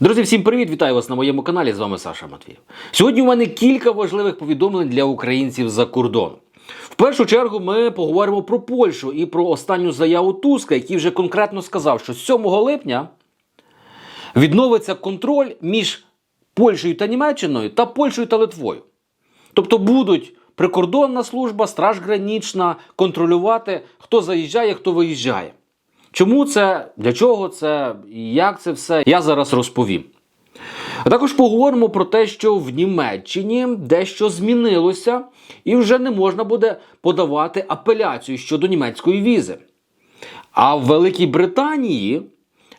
Друзі, всім привіт! Вітаю вас на моєму каналі. З вами Саша Матвієв. Сьогодні у мене кілька важливих повідомлень для українців за кордоном. В першу чергу ми поговоримо про Польщу і про останню заяву Туска, який вже конкретно сказав, що 7 липня відновиться контроль між Польщею та Німеччиною та Польщею та Литвою. Тобто будуть прикордонна служба, страж гранічна контролювати, хто заїжджає, хто виїжджає. Чому це, для чого це, і як це все, я зараз розповім. А також поговоримо про те, що в Німеччині дещо змінилося, і вже не можна буде подавати апеляцію щодо німецької візи. А в Великій Британії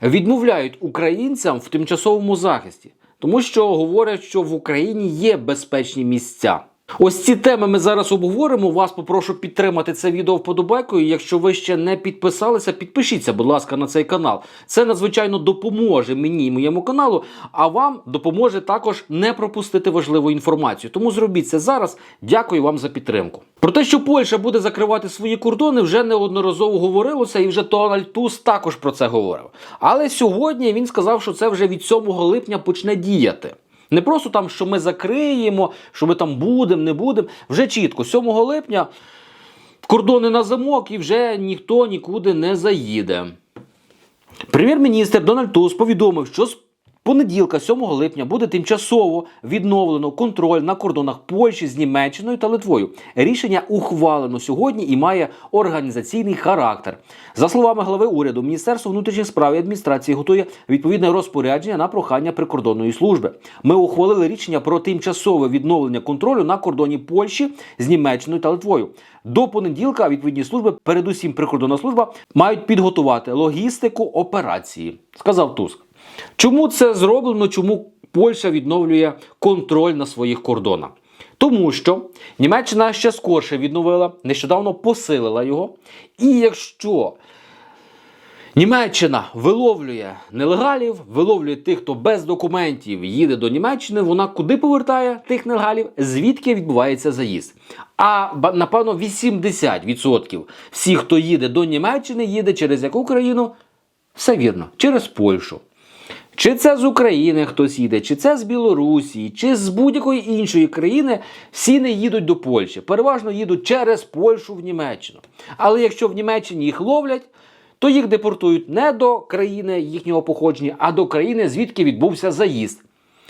відмовляють українцям в тимчасовому захисті, тому що говорять, що в Україні є безпечні місця. Ось ці теми ми зараз обговоримо. Вас попрошу підтримати це відео вподобайкою. Якщо ви ще не підписалися, підпишіться, будь ласка, на цей канал. Це надзвичайно допоможе мені і моєму каналу, а вам допоможе також не пропустити важливу інформацію. Тому зробіть це зараз. Дякую вам за підтримку. Про те, що Польща буде закривати свої кордони, вже неодноразово говорилося, і вже Дональд Туск також про це говорив. Але сьогодні він сказав, що це вже від 7 липня почне діяти. Не просто там, що ми закриємо, що ми там будемо, не будемо. Вже чітко, 7 липня кордони на замок і вже ніхто нікуди не заїде. Прем'єр-міністр Дональд Туз повідомив, що з понеділка, 7 липня, буде тимчасово відновлено контроль на кордонах Польщі з Німеччиною та Литвою. Рішення ухвалено сьогодні і має організаційний характер. За словами глави уряду, Міністерство внутрішніх справ і адміністрації готує відповідне розпорядження на прохання прикордонної служби. Ми ухвалили рішення про тимчасове відновлення контролю на кордоні Польщі з Німеччиною та Литвою. До понеділка відповідні служби, передусім прикордонна служба, мають підготувати логістику операції, сказав Туск. Чому це зроблено? Чому Польща відновлює контроль на своїх кордонах? Тому що Німеччина ще скорше відновила, нещодавно посилила його. І якщо Німеччина виловлює нелегалів, виловлює тих, хто без документів їде до Німеччини, вона куди повертає тих нелегалів, звідки відбувається заїзд. А напевно 80% всіх, хто їде до Німеччини, їде через яку країну? Все вірно, через Польщу. Чи це з України хтось їде, чи це з Білорусі, чи з будь-якої іншої країни, всі не їдуть до Польщі. Переважно їдуть через Польщу в Німеччину. Але якщо в Німеччині їх ловлять, то їх депортують не до країни їхнього походження, а до країни, звідки відбувся заїзд.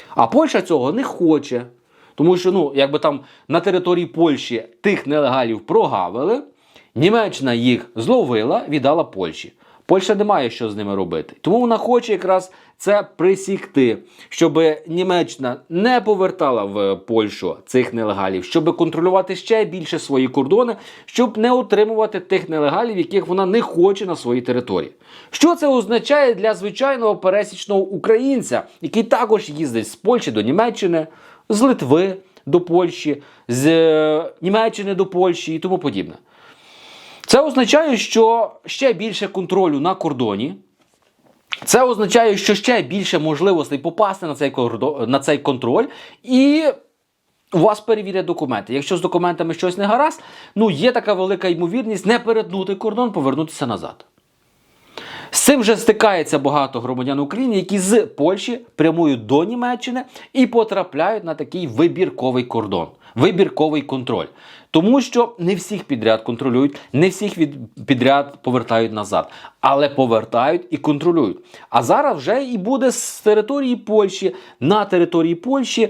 А Польща цього не хоче. Тому що, ну, якби там на території Польщі тих нелегалів прогавили, Німеччина їх зловила, віддала Польщі. Польща не має що з ними робити. Тому вона хоче якраз це присікти, щоб Німеччина не повертала в Польщу цих нелегалів, щоб контролювати ще більше свої кордони, щоб не отримувати тих нелегалів, яких вона не хоче на своїй території. Що це означає для звичайного пересічного українця, який також їздить з Польщі до Німеччини, з Литви до Польщі, з е, Німеччини до Польщі і тому подібне. Це означає, що ще більше контролю на кордоні. Це означає, що ще більше можливостей попасти на цей, на цей контроль, і у вас перевірять документи. Якщо з документами щось не гаразд, ну є така велика ймовірність не перетнути кордон, повернутися назад. З цим вже стикається багато громадян України, які з Польщі прямують до Німеччини і потрапляють на такий вибірковий кордон, вибірковий контроль. Тому що не всіх підряд контролюють, не всіх від підряд повертають назад, але повертають і контролюють. А зараз вже і буде з території Польщі на території Польщі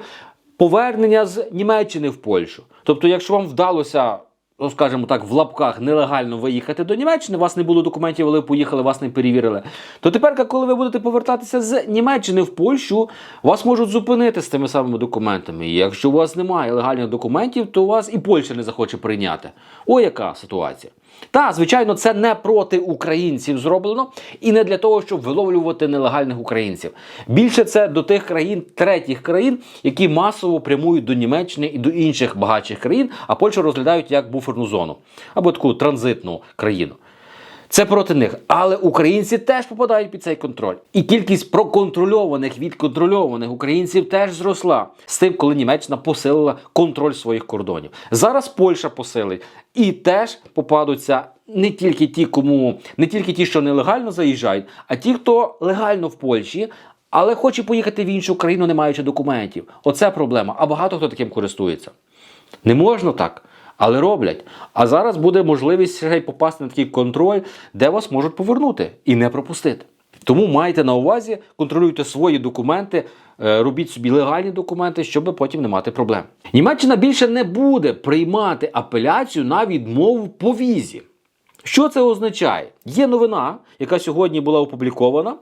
повернення з Німеччини в Польщу. Тобто, якщо вам вдалося ну, скажімо так, в лапках нелегально виїхати до Німеччини, у вас не було документів, але поїхали, вас не перевірили. То тепер, коли ви будете повертатися з Німеччини в Польщу, вас можуть зупинити з тими самими документами. І якщо у вас немає легальних документів, то вас і Польща не захоче прийняти. О, яка ситуація. Та, звичайно, це не проти українців зроблено і не для того, щоб виловлювати нелегальних українців. Більше це до тих країн, третіх країн, які масово прямують до Німеччини і до інших багатших країн, а Польщу розглядають як буферну зону або таку транзитну країну. Це проти них. Але українці теж попадають під цей контроль. І кількість проконтрольованих відконтрольованих українців теж зросла з тим, коли Німеччина посилила контроль своїх кордонів. Зараз Польща посилить і теж попадуться не тільки ті, кому не тільки ті, що нелегально заїжджають, а ті, хто легально в Польщі. але хоче поїхати в іншу країну, не маючи документів. Оце проблема. А багато хто таким користується. Не можна так, але роблять. А зараз буде можливість попасти на такий контроль, де вас можуть повернути і не пропустити. Тому майте на увазі, контролюйте свої документи, е, робіть собі легальні документи, щоб потім не мати проблем. Німеччина більше не буде приймати апеляцію на відмову по візі. Що це означає? Є новина, яка сьогодні була опублікована.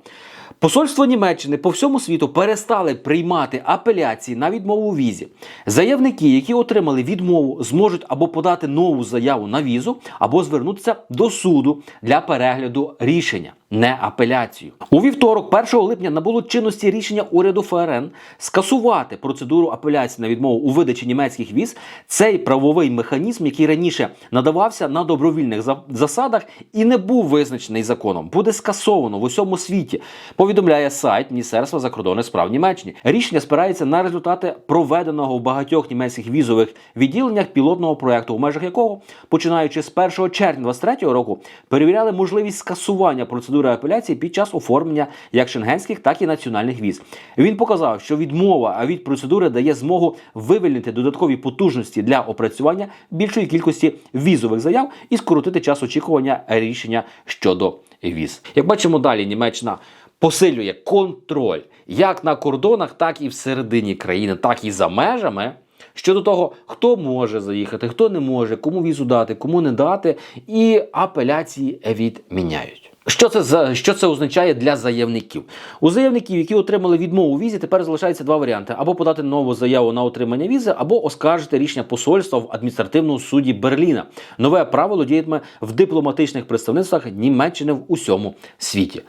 Посольство Німеччини по всьому світу перестали приймати апеляції на відмову у візі. Заявники, які отримали відмову, зможуть або подати нову заяву на візу, або звернутися до суду для перегляду рішення, не апеляцію. У вівторок, 1 липня, набуло чинності рішення уряду ФРН скасувати процедуру апеляції на відмову у видачі німецьких віз. Цей правовий механізм, який раніше надавався на добровільних засадах і не був визначений законом, буде скасовано в усьому світі. Повідомляє сайт Міністерства закордонних справ Німеччини. Рішення спирається на результати проведеного в багатьох німецьких візових відділеннях пілотного проекту, у межах якого, починаючи з 1 червня 2023 року, перевіряли можливість скасування процедури апеляції під час оформлення як шенгенських, так і національних віз. Він показав, що відмова від процедури дає змогу вивільнити додаткові потужності для опрацювання більшої кількості візових заяв і скоротити час очікування рішення щодо віз. Як бачимо далі, Німеччина посилює контроль як на кордонах, так і всередині країни, так і за межами. Щодо того, хто може заїхати, хто не може, кому візу дати, кому не дати, і апеляції відміняють. Що це за що це означає для заявників? У заявників, які отримали відмову візі, тепер залишається два варіанти: або подати нову заяву на отримання візи, або оскаржити рішення посольства в адміністративному суді Берліна. Нове правило діятиме в дипломатичних представництвах Німеччини в усьому світі.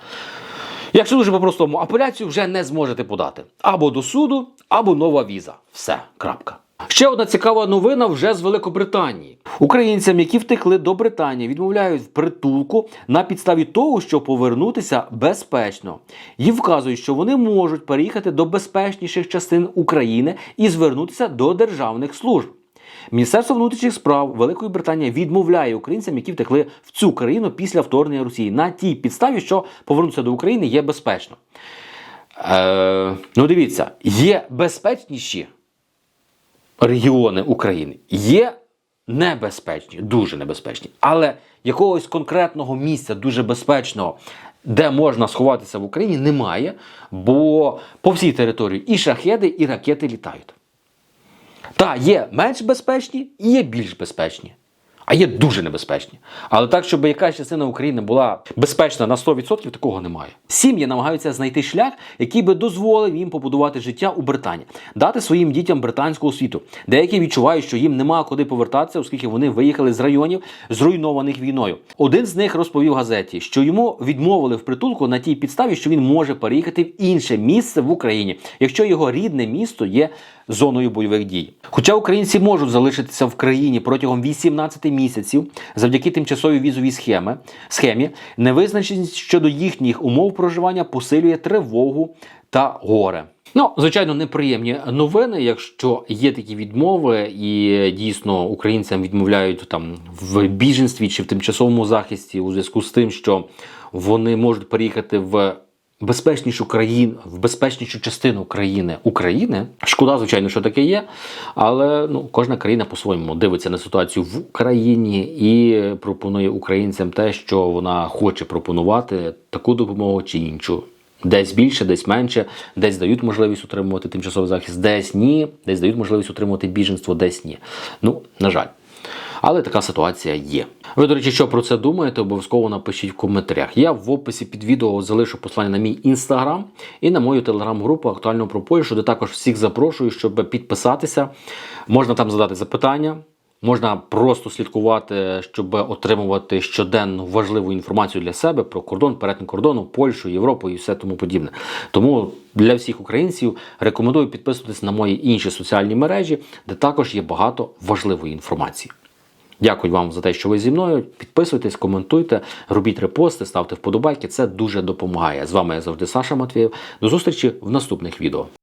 Якщо дуже по-простому, апеляцію вже не зможете подати або до суду, або нова віза. Все, крапка. Ще одна цікава новина вже з Великобританії. Українцям, які втекли до Британії, відмовляють в притулку на підставі того, що повернутися безпечно. Їм вказують, що вони можуть переїхати до безпечніших частин України і звернутися до державних служб. Міністерство внутрішніх справ Великої Британії відмовляє українцям, які втекли в цю країну після вторгнення Росії, на тій підставі, що повернутися до України є безпечно. Е, ну, дивіться, є безпечніші регіони України, є небезпечні, дуже небезпечні, але якогось конкретного місця дуже безпечного. Де можна сховатися в Україні, немає, бо по всій території і шахеди, і ракети літають. Та є менш безпечні і є більш безпечні. А є дуже небезпечні. Але так, щоб якась частина України була безпечна на 100%, такого немає. Сім'ї намагаються знайти шлях, який би дозволив їм побудувати життя у Британії, дати своїм дітям британську освіту. Деякі відчувають, що їм нема куди повертатися, оскільки вони виїхали з районів, зруйнованих війною. Один з них розповів газеті, що йому відмовили в притулку на тій підставі, що він може переїхати в інше місце в Україні, якщо його рідне місто є зоною бойових дій. Хоча українці можуть залишитися в країні протягом 18 місяців завдяки тимчасовій візовій схеми, схемі, невизначеність щодо їхніх умов проживання посилює тривогу та горе. Ну, звичайно, неприємні новини, якщо є такі відмови, і дійсно українцям відмовляють там в біженстві чи в тимчасовому захисті у зв'язку з тим, що вони можуть переїхати в безпечнішу країну, в безпечнішу частину країни України. Шкода, звичайно, що таке є, але ну, кожна країна по-своєму дивиться на ситуацію в Україні і пропонує українцям те, що вона хоче пропонувати таку допомогу чи іншу. Десь більше, десь менше, десь дають можливість отримувати тимчасовий захист, десь ні, десь дають можливість отримувати біженство, десь ні. Ну, на жаль. Але така ситуація є. Ви, до речі, що про це думаєте, обов'язково напишіть в коментарях. Я в описі під відео залишу послання на мій інстаграм і на мою телеграм-групу актуально про Польщу, де також всіх запрошую, щоб підписатися. Можна там задати запитання. Можна просто слідкувати, щоб отримувати щоденну важливу інформацію для себе про кордон, перетин кордону, Польщу, Європу і все тому подібне. Тому для всіх українців рекомендую підписуватися на мої інші соціальні мережі, де також є багато важливої інформації. Дякую вам за те, що ви зі мною. Підписуйтесь, коментуйте, робіть репости, ставте вподобайки. Це дуже допомагає. З вами я завжди Саша Матвієв. До зустрічі в наступних відео.